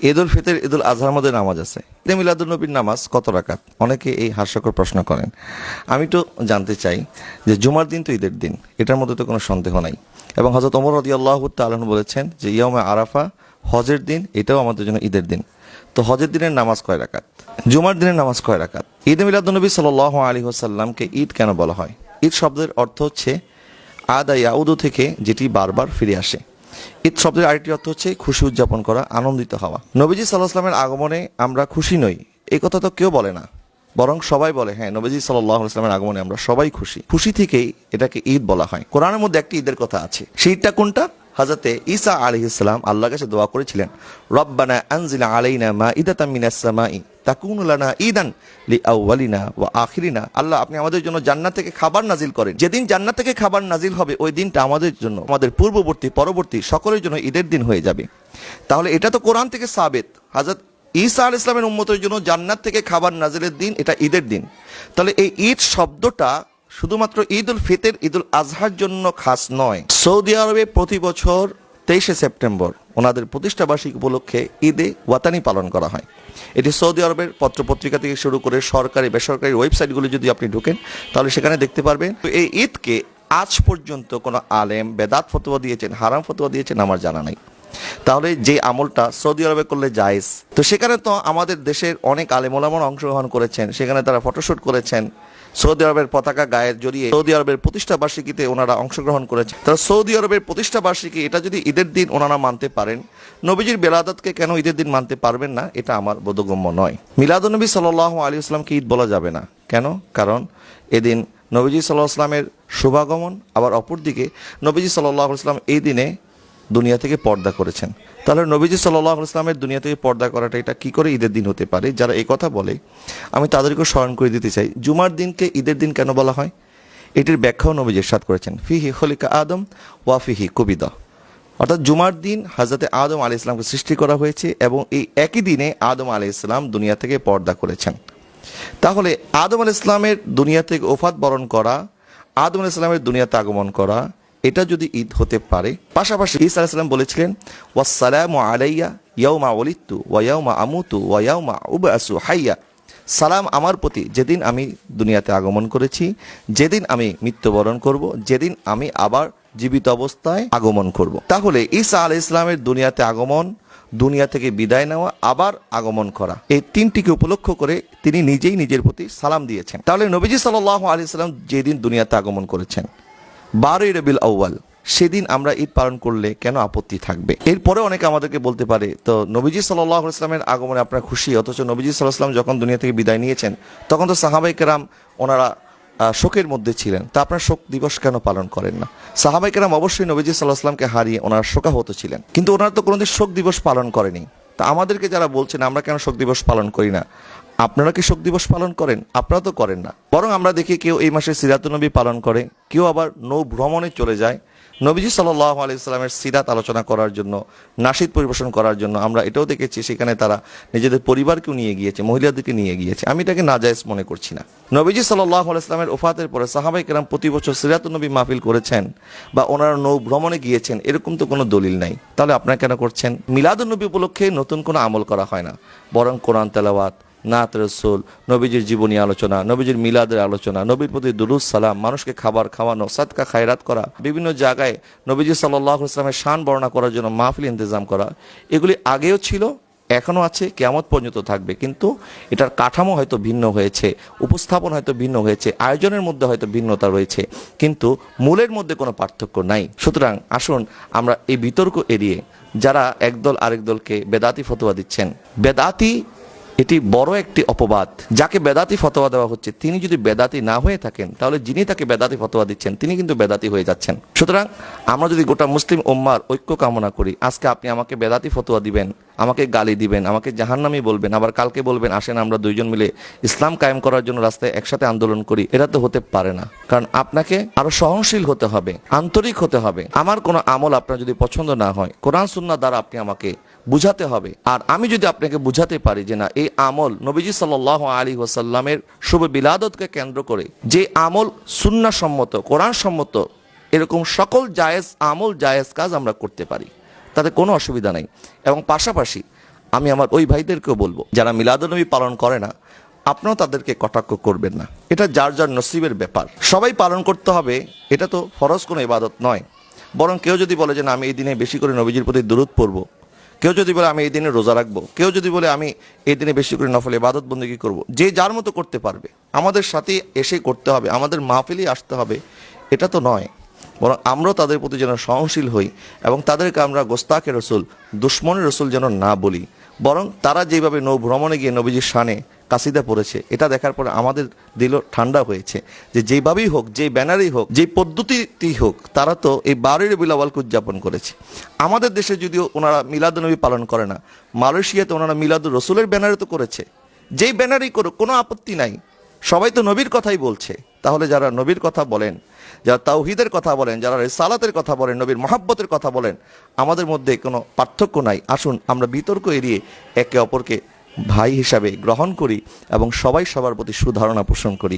ঈদ উল ফিতর, ঈদ উল আজহার মধ্যে নামাজ আছে। ঈদে মিলাদুল নবীর নামাজ কত রাকাত? অনেকে এই হাস্যকর প্রশ্ন করেন। আমি তো জানতে চাই যে জুমার দিন তো ঈদের দিন, এটার মধ্যে তো কোনো সন্দেহ নাই। এবং হজরত ওমর রদি আল্লাহ তালন বলেছেন যে ইয়মে আরাফা হজের দিন, এটাও আমাদের জন্য ঈদের দিন। তো হজের দিনের নামাজ কয় রাকাত? জুমার দিনের নামাজ কয় রাকাত? ঈদে মিলাদুলনবী সাল আলী হোসাল্লামকে ঈদ কেন বলা হয়? ঈদ শব্দের অর্থ হচ্ছে আদা ইয়াউদু থেকে, যেটি বারবার ফিরে আসে। ঈদ শব্দের আরেকটি অর্থ হচ্ছে খুশি উদযাপন করা, আনন্দিত হওয়া। নবীজি সাল্লাহ আসলামের আগমনে আমরা খুশি নই। এই কথা তো কেউ বলে না। বরং সবাই বলে হ্যাঁ নবীজি সাল্লাহ আসলামের আগমনে আমরা সবাই খুশি। খুশি থেকেই এটাকে ঈদ বলা হয়। কোরআনের মধ্যে একটি ঈদের কথা আছে। সেই ঈদটা কোনটা? হাজরতে ঈসা আলী ইসলাম আল্লাহ কাছে দোয়া করেছিলেন, রব্বানা আনজিলা আলাইনা মা ইদাতাম মিনাস সামাই, তাকুন লানা ঈদান লি আউয়ালিনা ওয়া আখিরিনা। আল্লাহ, আপনি আমাদের জন্য জান্নাত থেকে খাবার নাজিল করেন। যেদিন জান্নাত থেকে খাবার নাজিল হবে, ওই দিনটা আমাদের জন্য, আমাদের পূর্ববর্তী, পরবর্তী সকলের জন্য ঈদের দিন হয়ে যাবে। তাহলে এটা তো কোরআন থেকে সাবেত। হাজরত ঈসা আল ইসলামের উম্মতের জন্য জান্নাত থেকে খাবার নাজিলের দিন, এটা ঈদের দিন। তাহলে এই ঈদ শব্দটা শুধুমাত্র ঈদ উল ফিতর ঈদ উল আজহার জন্য খাস নয়। সৌদি আরবে প্রতি বছর তেইশে সেপ্টেম্বর ওনাদের প্রতিষ্ঠাবার্ষিকী উপলক্ষে ঈদে ওয়াতানি পালন করা হয়। এটি সৌদি আরবের পত্রপত্রিকা থেকে শুরু করে সরকারি, বেসরকারি ওয়েবসাইটগুলো যদি আপনি ঢোকেন, তাহলে সেখানে দেখতে পারবেন তো এই ঈদকে আজ পর্যন্ত কোনো আলেম বেদাত ফতোয়া দিয়েছেন, হারাম ফতোয়া দিয়েছেন আমার জানা নাই। তাহলে যে আমলটা সৌদি আরবে করলে জায়েজ। তো সেখানে তো আমাদের দেশের অনেক আলেমোলামন অংশগ্রহণ করেছেন, সেখানে তারা ফটোশ্যুট করেছেন। সৌদি আরবের পতাকা গায়ের জড়িয়ে সৌদি আরবের প্রতিষ্ঠা বার্ষিকীতে ওনারা অংশগ্রহণ করেছেন। তারা সৌদি আরবের প্রতিষ্ঠা বার্ষিকী, এটা যদি ঈদের দিন ওনারা মানতে পারেন, নবীজির বেলাদতকে কেন ঈদের দিন মানতে পারবেন না, এটা আমার বোধগম্য নয়। মিলাদুলনবী সাল আলী আসলামকে ঈদ বলা যাবে না? কেন? কারণ এদিন নবীজি সাল্লাহ আসলামের শুভাগমন, আবার অপরদিকে নবীজি সাল্লাহ আসলাম এই দিনে দুনিয়া থেকে পর্দা করেছেন। তাহলে নবীজি সাল্লাহ ইসলামের দুনিয়া থেকে পর্দা করাটা, এটা কি করে ঈদের দিন হতে পারে? যারা এই কথা বলে, আমি তাদেরকে স্মরণ করে দিতে চাই, জুমার দিনকে ঈদের দিন কেন বলা হয়? এটির ব্যাখ্যাও নবীজি সাদ করেছেন। ফিহি হলিকা আদম, ওয়া ফিহি কবিদা। অর্থাৎ জুমার দিন হাজরতে আদম আলি ইসলামকে সৃষ্টি করা হয়েছে এবং এই একই দিনে আদম আলি ইসলাম দুনিয়া থেকে পর্দা করেছেন। তাহলে আদম আল ইসলামের দুনিয়া থেকে ওফাত বরণ করা, আদম আল ইসলামের দুনিয়াতে আগমন করা এটা যদি ঈদ হতে পারে, পাশাপাশি ঈসা আলাইসাল্লাম বলেছিলেন ওয়াসালাম আলাইয়া ইয়াউমা ওলিত্তু ওয়াউমা আমুতু ওয়াউমা উবাসু হাইয়া। সালাম আমার প্রতি যেদিন আমি দুনিয়াতে আগমন করেছি, যেদিন আমি মৃত্যুবরণ করব, যেদিন আমি আবার জীবিত অবস্থায় আগমন করব। তাহলে ঈসা আলাই ইসলামের দুনিয়াতে আগমন, দুনিয়া থেকে বিদায় নেওয়া, আবার আগমন করা, এই তিনটিকে উপলক্ষ করে তিনি নিজেই নিজের প্রতি সালাম দিয়েছেন। তাহলে নবীজি সাল আলি সাল্লাম যেদিন দুনিয়াতে আগমন করেছেন বারোই রবিল আউ্বাল সেদিন আমরা ঈদ পালন করলে কেন আপত্তি থাকবে? এরপরে অনেকে আমাদেরকে বলতে পারে, তো নবীজি সাল্লাহ ইসলামের আগমনে আপনারা খুশি? অথচ নবীজি সাল্লাহ সাল্লাম যখন দুনিয়া থেকে বিদায় নিয়েছেন, তখন তো সাহাবাই কেরাম ওনারা শোকের মধ্যে ছিলেন। তা আপনার শোক দিবস কেন পালন করেন না? সাহাবাই কেরাম অবশ্যই নবীজি সাল্লাহ সাল্লামকে হারিয়ে ওনারা শোকাহত ছিলেন। কিন্তু ওনারা তো কোনোদিন শোক দিবস পালন করেনি। তা আমাদেরকে যারা বলছেন, আমরা কেন শোক দিবস পালন করি না? আপনারা কি শোক দিবস পালন করেন? আপনারা তো করেন না। বরং আমরা দেখি কেউ এই মাসে সিরাতুনবী পালন করে, কেউ আবার নৌ ভ্রমণে চলে যায়। নবীজি সাল্লাহ আলি ইসলামের সিরাত আলোচনা করার জন্য, নাসিদ পরিবেশন করার জন্য আমরা এটাও দেখেছি, সেখানে তারা নিজেদের পরিবারকেও নিয়ে গিয়েছে, মহিলাদেরকে নিয়ে গিয়েছে। আমি এটাকে নাজায়জ মনে করছি না। নবীজি সাল্লাহ আলি ইসলামের ওফাতের পরে সাহাবাই কেরাম প্রতি বছর সিরাতুনবী মাহফিল করেছেন বা ওনারা নৌ ভ্রমণে গিয়েছেন, এরকম তো কোনো দলিল নাই। তাহলে আপনারা কেন করছেন? মিলাদুন্নবী উপলক্ষে নতুন কোনো আমল করা হয় না। বরং কোরআন তেলাওয়াত নাত রসুল, নবীজির জীবনী আলোচনা, নবীজির মিলাদের আলোচনা, নবীর প্রতি দুরুস সালাম, মানুষকে খাবার খাওয়ানো, সাদকা খায়রাত করা, বিভিন্ন জায়গায় নবীজি সাল্লাহ ইসলামের শান বর্ণনা করার জন্য মাহফিল ইন্তজাম করা, এগুলি আগেও ছিল, এখনও আছে কেমত পর্যন্ত থাকবে, কিন্তু এটার কাঠামো হয়তো ভিন্ন হয়েছে, উপস্থাপন হয়তো ভিন্ন হয়েছে, আয়োজনের মধ্যে হয়তো ভিন্নতা রয়েছে, কিন্তু মূলের মধ্যে কোনো পার্থক্য নাই। সুতরাং আসুন আমরা এই বিতর্ক এড়িয়ে যারা একদল আরেক দলকে বেদাতি ফতোয়া দিচ্ছেন, বেদাতি এটি বড় একটি অপবাদ। যাকে বেদাতি ফতোয়া দেওয়া হচ্ছে, তিনি যদি বেদাতি না হয়ে থাকেন, তাহলে যিনি তাকে বেদাতি ফতোয়া দিচ্ছেন, তিনি কিন্তু বেদাতি হয়ে যাচ্ছেন। সুতরাং আমরা যদি গোটা মুসলিম উম্মার ঐক্য কামনা করি, আজকে আপনি আমাকে বেদাতি ফতোয়া দিবেন, আমাকে গালি দিবেন, আমাকে জাহান্নামি বলবেন, আবার কালকে বলবেন, আসেন আমরা দুইজন মিলে ইসলাম কায়েম করার জন্য রাস্তায় একসাথে আন্দোলন করি, এটা তো হতে পারে না। কারণ আপনাকে আরও সহনশীল হতে হবে, আন্তরিক হতে হবে। আমার কোনো আমল আপনার যদি পছন্দ না হয়, কোরআন সুন্না দ্বারা আপনি আমাকে বুঝাতে হবে। আর আমি যদি আপনাকে বুঝাতে পারি যে না, এই আমল নবীজি সাল্লাহ আলী ওসাল্লামের শুভ বিলাদতকে কেন্দ্র করে, যে আমল সুন্না সম্মত কোরআন সম্মত এরকম সকল জায়েজ আমল, জায়েজ কাজ আমরা করতে পারি, তাতে কোনো অসুবিধা নেই। এবং পাশাপাশি আমি আমার ওই ভাইদেরকেও বলব, যারা মিলাদুলনবী পালন করে না আপনারাও তাদেরকে কটাক্ষ করবেন না। এটা যার যার নসিবের ব্যাপার। সবাই পালন করতে হবে, এটা তো ফরজ কোনো ইবাদত নয়। বরং কেউ যদি বলে যে না, আমি এই দিনে বেশি করে নবীজির প্রতি দূরত পড়ব কেউ যদি বলে, আমি এই দিনে রোজা রাখব, কেউ যদি বলে, আমি এই দিনে বেশি করে নফল ইবাদত বন্দী করব, যে যার মতো করতে পারবে। আমাদের সাথে এসে করতে হবে, আমাদের মাহফিলই আসতে হবে, এটা তো নয়। বরং আমরাও তাদের প্রতি যেন সহনশীল হই এবং তাদেরকে আমরা গোস্তাকে রসুল, দুশ্মনের রসুল যেন না বলি। বরং তারা যেভাবে নৌ ভ্রমণে গিয়ে নবীজির শানে কাসিদা পড়েছে। এটা দেখার পরে আমাদের দিল ঠান্ডা হয়েছে। যে যেভাবেই হোক, যে ব্যানারেই হোক, যে পদ্ধতিতেই হোক, তারা তো এই বারের বিলাওয়ালকে উদযাপন করেছে। আমাদের দেশে যদিও ওনারা মিলাদুলনবী পালন করে না, মালয়েশিয়াতে ওনারা মিলাদুর রসুলের ব্যানারে তো করেছে। যেই ব্যানারই করুক, কোনো আপত্তি নাই। সবাই তো নবীর কথাই বলছে। তাহলে যারা নবীর কথা বলেন, যারা তাওহিদের কথা বলেন, যারা রেসালাতের কথা বলেন, নবীর মহাব্বতের কথা বলেন, আমাদের মধ্যে কোনো পার্থক্য নাই। আসুন, আমরা বিতর্ক এড়িয়ে একে অপরকে ভাই হিসাবে গ্রহণ করি এবং সবাই সবার প্রতি সুধারণা পোষণ করি।